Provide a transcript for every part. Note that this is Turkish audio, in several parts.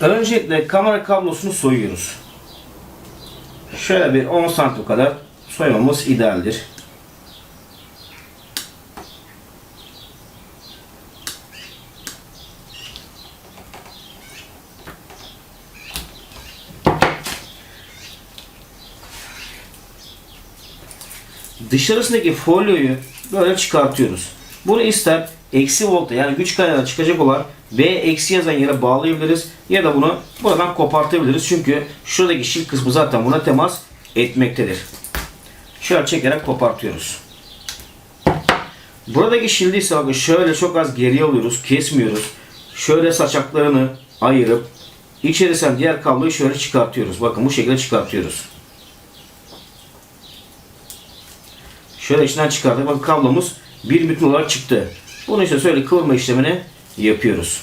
Öncelikle kamera kablosunu soyuyoruz. Şöyle bir 10 santim kadar soymamız idealdir. dışarısındaki folyoyu böyle çıkartıyoruz. Bunu ister eksi volta yani güç kaynağına çıkacak olan V eksi yazan yere bağlayabiliriz ya da bunu buradan kopartabiliriz. Çünkü şuradaki şil kısmı zaten buna temas etmektedir. Şöyle çekerek kopartıyoruz. Buradaki şildi ise bakın şöyle çok az geriye alıyoruz, kesmiyoruz. Şöyle saçaklarını ayırıp içerisinden diğer kabloyu şöyle çıkartıyoruz. Bakın bu şekilde çıkartıyoruz. Şöyle içinden çıkardık. Bakın kablomuz bir bütün olarak çıktı. Bunu işte şöyle kıvırma işlemini yapıyoruz.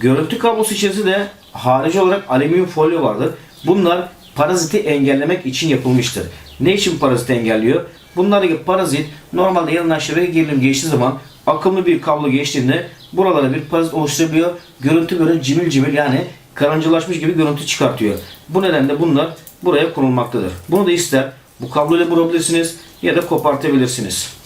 Görüntü kablosu içerisinde de harici olarak alüminyum folyo vardır. Bunlar paraziti engellemek için yapılmıştır. Ne için paraziti engelliyor? Bunlardaki parazit normalde yanından şebeke gerilim geçtiği zaman akımlı bir kablo geçtiğinde buralara bir parazit oluşturabiliyor. Görüntü böyle cimil cimil yani karıncılaşmış gibi görüntü çıkartıyor. Bu nedenle bunlar buraya konulmaktadır. Bunu da ister bu kabloyla vurabilirsiniz ya da kopartabilirsiniz.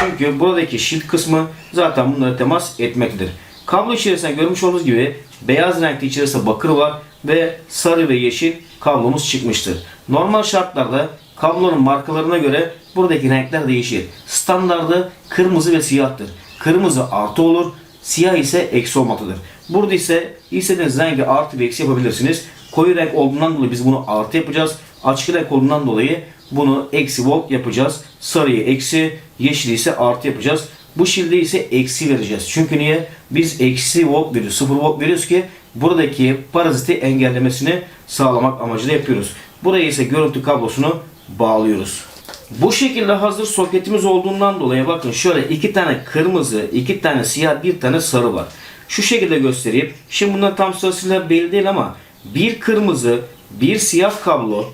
Çünkü buradaki shield kısmı zaten bunlara temas etmektedir. Kablo içerisinde görmüş olduğunuz gibi beyaz renkli içerisinde bakır var ve sarı ve yeşil kablomuz çıkmıştır. Normal şartlarda kablonun markalarına göre buradaki renkler değişir. Standardı kırmızı ve siyahtır. Kırmızı artı olur, siyah ise eksi olmaktadır. Burada ise istediğiniz rengi artı ve eksi yapabilirsiniz. Koyu renk olduğundan dolayı biz bunu artı yapacağız. Açık renk olduğundan dolayı bunu eksi volt yapacağız. Sarıyı eksi, yeşili ise artı yapacağız. Bu şilde ise eksi vereceğiz. Çünkü niye? Biz eksi volt veriyoruz, sıfır volt veriyoruz ki buradaki paraziti engellemesini sağlamak amacıyla yapıyoruz. Buraya ise görüntü kablosunu bağlıyoruz. Bu şekilde hazır soketimiz olduğundan dolayı bakın şöyle iki tane kırmızı, iki tane siyah, bir tane sarı var. Şu şekilde göstereyim. Şimdi bunlar tam sırasıyla belli değil ama bir kırmızı, bir siyah kablo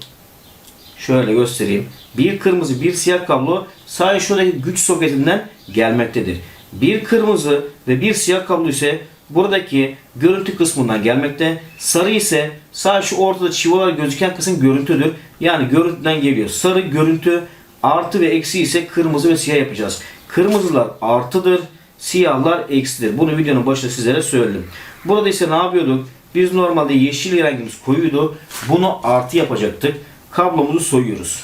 şöyle göstereyim. Bir kırmızı, bir siyah kablo sadece şuradaki güç soketinden gelmektedir. Bir kırmızı ve bir siyah kablo ise buradaki görüntü kısmından gelmekte. Sarı ise sadece şu ortada çiviler gözüken kısım görüntüdür. Yani görüntüden geliyor. Sarı görüntü artı ve eksi ise kırmızı ve siyah yapacağız. Kırmızılar artıdır, siyahlar eksidir. Bunu videonun başında sizlere söyledim. Burada ise ne yapıyorduk? Biz normalde yeşil rengimiz koyuydu. Bunu artı yapacaktık. Kablomuzu soyuyoruz.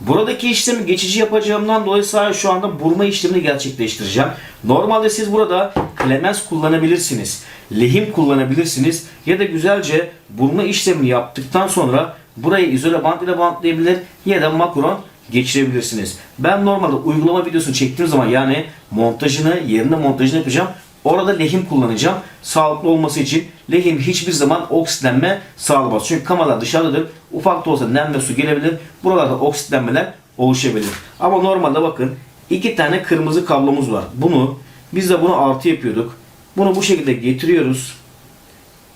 Buradaki işlemi geçici yapacağımdan dolayı sadece şu anda burma işlemini gerçekleştireceğim. Normalde siz burada klemens kullanabilirsiniz. Lehim kullanabilirsiniz. Ya da güzelce burma işlemini yaptıktan sonra burayı izole bant ile bantlayabilir ya da makron geçirebilirsiniz. Ben normalde uygulama videosunu çektiğim zaman yani montajını, yerine montajını yapacağım. Orada lehim kullanacağım. Sağlıklı olması için lehim hiçbir zaman oksitlenme sağlamaz. Çünkü kamalar dışarıdadır. Ufak da olsa nem ve su gelebilir. Buralarda oksitlenmeler oluşabilir. Ama normalde bakın iki tane kırmızı kablomuz var. Bunu biz de bunu artı yapıyorduk. Bunu bu şekilde getiriyoruz.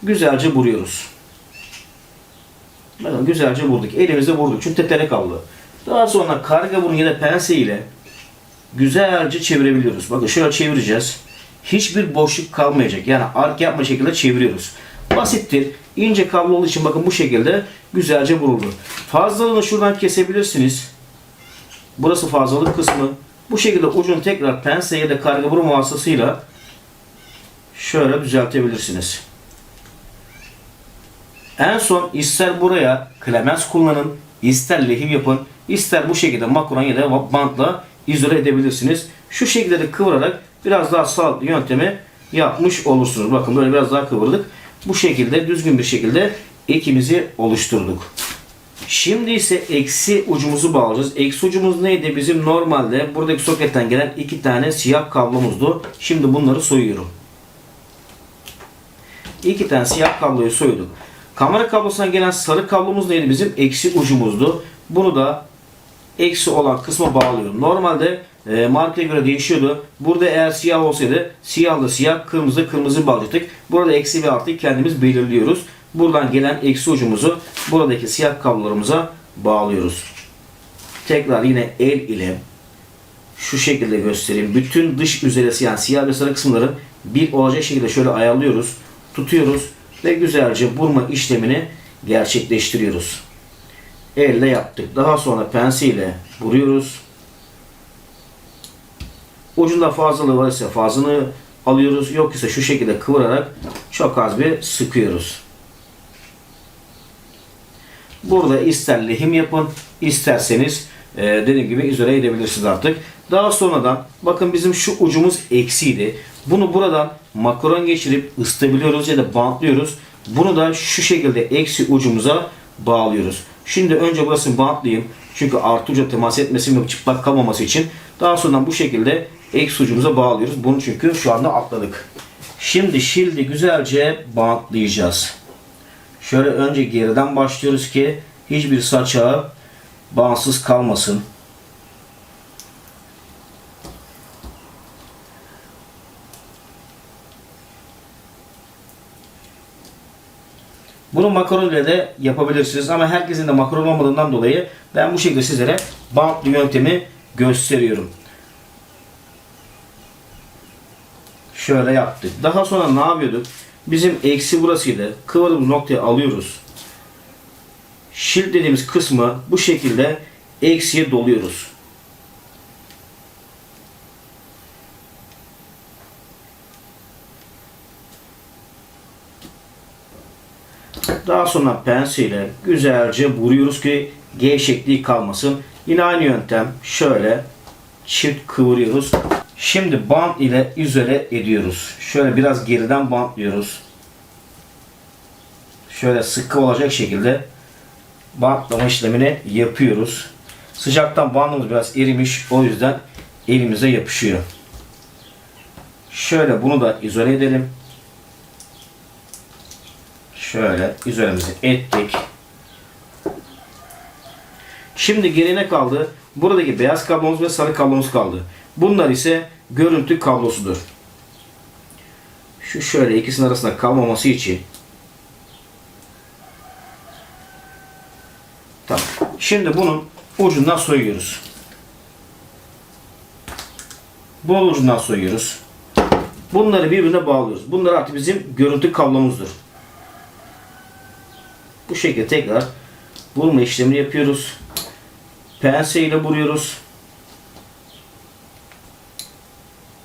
Güzelce vuruyoruz. Bakın güzelce vurduk. Elimizde vurduk. Çünkü tetere kablo. Daha sonra karga burun ya da pense ile güzelce çevirebiliyoruz. Bakın şöyle çevireceğiz hiçbir boşluk kalmayacak. Yani ark yapma şekilde çeviriyoruz. Basittir. İnce kablo olduğu için bakın bu şekilde güzelce vuruldu. Fazlalığını şuradan kesebilirsiniz. Burası fazlalık kısmı. Bu şekilde ucunu tekrar pense ya da karga burun vasıtasıyla şöyle düzeltebilirsiniz. En son ister buraya klemens kullanın, ister lehim yapın, ister bu şekilde makron ya da bantla izole edebilirsiniz. Şu şekilde de kıvırarak biraz daha sağlıklı yöntemi yapmış olursunuz. Bakın böyle biraz daha kıvırdık. Bu şekilde düzgün bir şekilde ekimizi oluşturduk. Şimdi ise eksi ucumuzu bağlayacağız. Eksi ucumuz neydi? Bizim normalde buradaki soketten gelen iki tane siyah kablomuzdu. Şimdi bunları soyuyorum. İki tane siyah kabloyu soyduk. Kamera kablosuna gelen sarı kablomuz neydi? Bizim eksi ucumuzdu. Bunu da eksi olan kısma bağlıyorum. Normalde e, markaya göre değişiyordu. Burada eğer siyah olsaydı siyahla siyah, kırmızı kırmızı bağlayacaktık. Burada eksi ve artıyı kendimiz belirliyoruz. Buradan gelen eksi ucumuzu buradaki siyah kablolarımıza bağlıyoruz. Tekrar yine el ile şu şekilde göstereyim. Bütün dış yüzeyesi yani siyah ve sarı kısımları bir olacak şekilde şöyle ayarlıyoruz. Tutuyoruz ve güzelce burma işlemini gerçekleştiriyoruz. Elle yaptık. Daha sonra pensiyle vuruyoruz. Ucunda fazlalığı varsa fazlalığını alıyoruz. Yok ise şu şekilde kıvırarak çok az bir sıkıyoruz. Burada ister lehim yapın, isterseniz e, dediğim gibi izole edebilirsiniz artık. Daha sonradan bakın bizim şu ucumuz eksiydi. Bunu buradan makaron geçirip ısıtabiliyoruz ya da bantlıyoruz. Bunu da şu şekilde eksi ucumuza bağlıyoruz. Şimdi önce burasını bantlayayım. Çünkü artı uca temas etmesi ve çıplak kalmaması için. Daha sonra bu şekilde eksi ucumuza bağlıyoruz. Bunu çünkü şu anda atladık. Şimdi şildi güzelce bantlayacağız. Şöyle önce geriden başlıyoruz ki hiçbir saçağı bağımsız kalmasın. Bunu makaron ile de yapabilirsiniz ama herkesin de makaron olmadığından dolayı ben bu şekilde sizlere bantlı yöntemi gösteriyorum. Şöyle yaptık. Daha sonra ne yapıyorduk? Bizim eksi burasıydı. Kıvırdığımız noktayı alıyoruz. Şil dediğimiz kısmı bu şekilde eksiye doluyoruz. Daha sonra penseyle güzelce vuruyoruz ki G şekli kalmasın. Yine aynı yöntem şöyle çift kıvırıyoruz. Şimdi bant ile izole ediyoruz. Şöyle biraz geriden bantlıyoruz. Şöyle sıkı olacak şekilde bantlama işlemini yapıyoruz. Sıcaktan bandımız biraz erimiş. O yüzden elimize yapışıyor. Şöyle bunu da izole edelim. Şöyle izolemizi ettik. Şimdi geriye ne kaldı? Buradaki beyaz kablomuz ve sarı kablomuz kaldı. Bunlar ise görüntü kablosudur. Şu şöyle ikisinin arasında kalmaması için Tamam. Şimdi bunun ucundan soyuyoruz. Bunun ucundan soyuyoruz. Bunları birbirine bağlıyoruz. Bunlar artık bizim görüntü kablomuzdur. Bu şekilde tekrar vurma işlemini yapıyoruz. Pense ile vuruyoruz.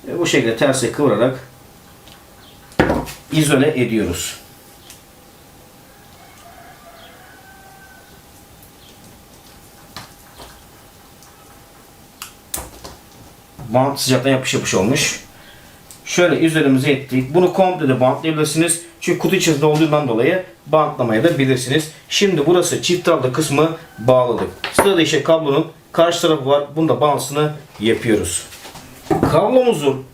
Ve bu şekilde terse kıvırarak izole ediyoruz. Bant sıcaktan yapış yapış olmuş. Şöyle üzerimize ettik. Bunu komple de bantlayabilirsiniz. Çünkü kutu içerisinde olduğundan dolayı bantlamaya da bilirsiniz. Şimdi burası çift taraflı kısmı bağladık. Sırada işte kablonun karşı tarafı var. Bunu da bantısını yapıyoruz. Kablomuzun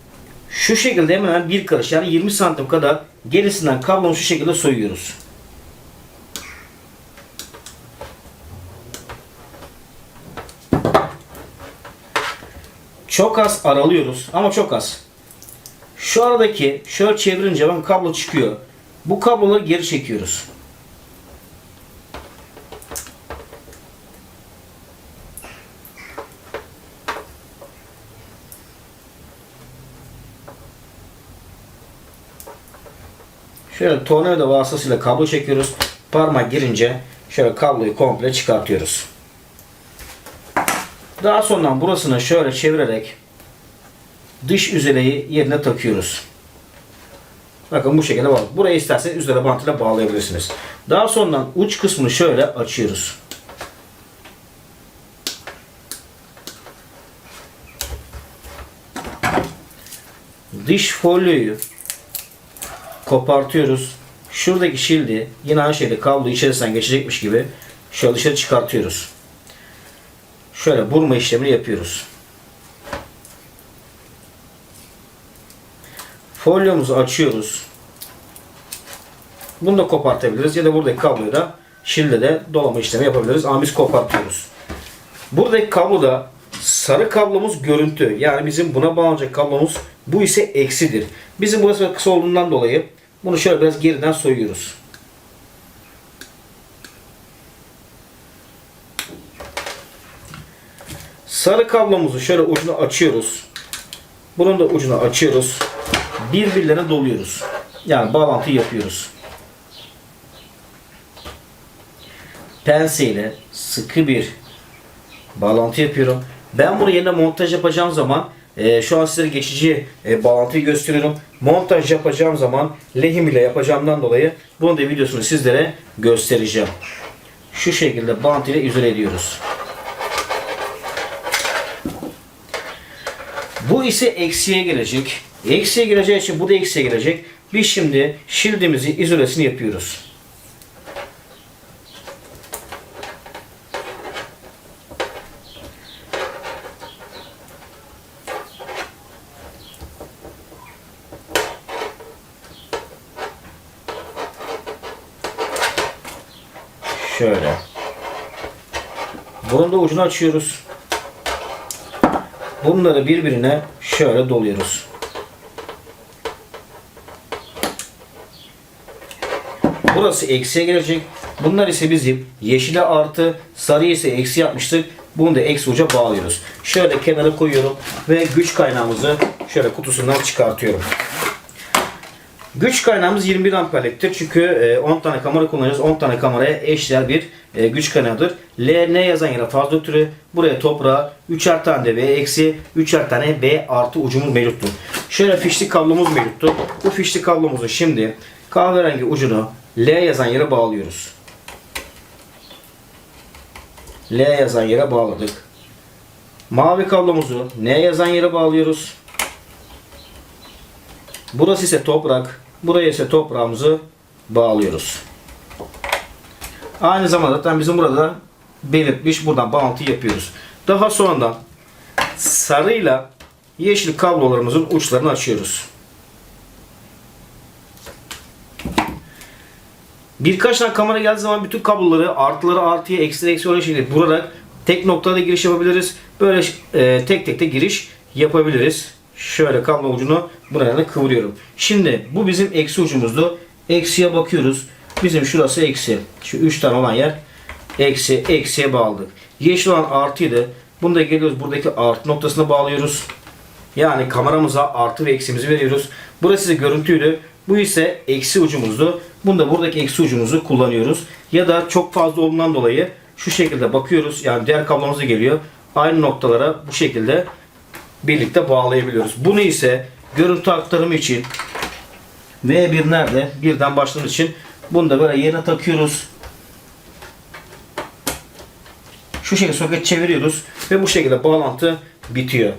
şu şekilde hemen hemen bir karış yani 20 santim kadar gerisinden kablonu şu şekilde soyuyoruz. Çok az aralıyoruz ama çok az. Şu aradaki şöyle çevirince bakın kablo çıkıyor. Bu kabloları geri çekiyoruz. Şöyle tornavida vasıtasıyla kablo çekiyoruz. Parmak girince şöyle kabloyu komple çıkartıyoruz. Daha sonra burasını şöyle çevirerek dış yüzeyi yerine takıyoruz. Bakın bu şekilde bağlı. Burayı isterseniz üzere bantıyla bağlayabilirsiniz. Daha sonra uç kısmını şöyle açıyoruz. Dış folyoyu kopartıyoruz. Şuradaki şildi yine aynı şekilde kablo içerisinden geçecekmiş gibi şöyle dışarı çıkartıyoruz. Şöyle burma işlemini yapıyoruz. Folyomuzu açıyoruz. Bunu da kopartabiliriz ya da buradaki kabloyu da şilde de dolama işlemi yapabiliriz. Ama biz kopartıyoruz. Buradaki kabloda sarı kablomuz görüntü. Yani bizim buna bağlanacak kablomuz bu ise eksidir. Bizim burası kısa olduğundan dolayı bunu şöyle biraz geriden soyuyoruz. Sarı kablomuzu şöyle ucunu açıyoruz. Bunun da ucunu açıyoruz. Birbirlerine doluyoruz. Yani bağlantı yapıyoruz. Penseyle sıkı bir bağlantı yapıyorum. Ben bunu yerine montaj yapacağım zaman e, şu an size geçici e, bağlantıyı gösteriyorum. Montaj yapacağım zaman lehim ile yapacağımdan dolayı bunun da videosunu sizlere göstereceğim. Şu şekilde bant ile izole ediyoruz. Bu ise eksiye gelecek. Eksiye geleceği için bu da eksiye gelecek. Biz şimdi şildimizi izolesini yapıyoruz. Şöyle. Bunun da ucunu açıyoruz. Bunları birbirine şöyle doluyoruz. Burası eksiye gelecek. Bunlar ise bizim yeşile artı, sarı ise eksi yapmıştık. Bunu da eksi uca bağlıyoruz. Şöyle kenara koyuyorum ve güç kaynağımızı şöyle kutusundan çıkartıyorum. Güç kaynağımız 21 amperliktir. Çünkü e, 10 tane kamera kullanacağız. 10 tane kameraya eşdeğer bir e, güç kaynağıdır. L, N yazan yere fazla ötürü. Buraya toprağa 3'er tane de V eksi, 3'er tane B artı ucumuz mevcuttur. Şöyle fişli kablomuz mevcuttur. Bu fişli kablomuzu şimdi kahverengi ucunu L yazan yere bağlıyoruz. L yazan yere bağladık. Mavi kablomuzu N yazan yere bağlıyoruz. Burası ise toprak. Buraya ise toprağımızı bağlıyoruz. Aynı zamanda zaten bizim burada belirtmiş buradan bağlantı yapıyoruz. Daha sonradan sarıyla yeşil kablolarımızın uçlarını açıyoruz. Birkaç tane kamera geldiği zaman bütün kabloları artıları artıya eksi eksi öyle şekilde vurarak tek noktada giriş yapabiliriz. Böyle e, tek tek de giriş yapabiliriz. Şöyle kablo ucunu buraya da kıvırıyorum. Şimdi bu bizim eksi ucumuzdu. Eksiye bakıyoruz. Bizim şurası eksi. Şu 3 tane olan yer eksi eksiye bağladık. Yeşil olan artıydı. Bunu da geliyoruz buradaki artı noktasına bağlıyoruz. Yani kameramıza artı ve eksimizi veriyoruz. Burası ise görüntüydü. Bu ise eksi ucumuzdu. Bunda buradaki eksi ucumuzu kullanıyoruz. Ya da çok fazla olduğundan dolayı şu şekilde bakıyoruz. Yani diğer kablomuz da geliyor. Aynı noktalara bu şekilde birlikte bağlayabiliyoruz. Bunu ise görüntü aktarımı için V1 nerede? Birden başlamak için bunu da böyle yerine takıyoruz. Şu şekilde soket çeviriyoruz ve bu şekilde bağlantı bitiyor.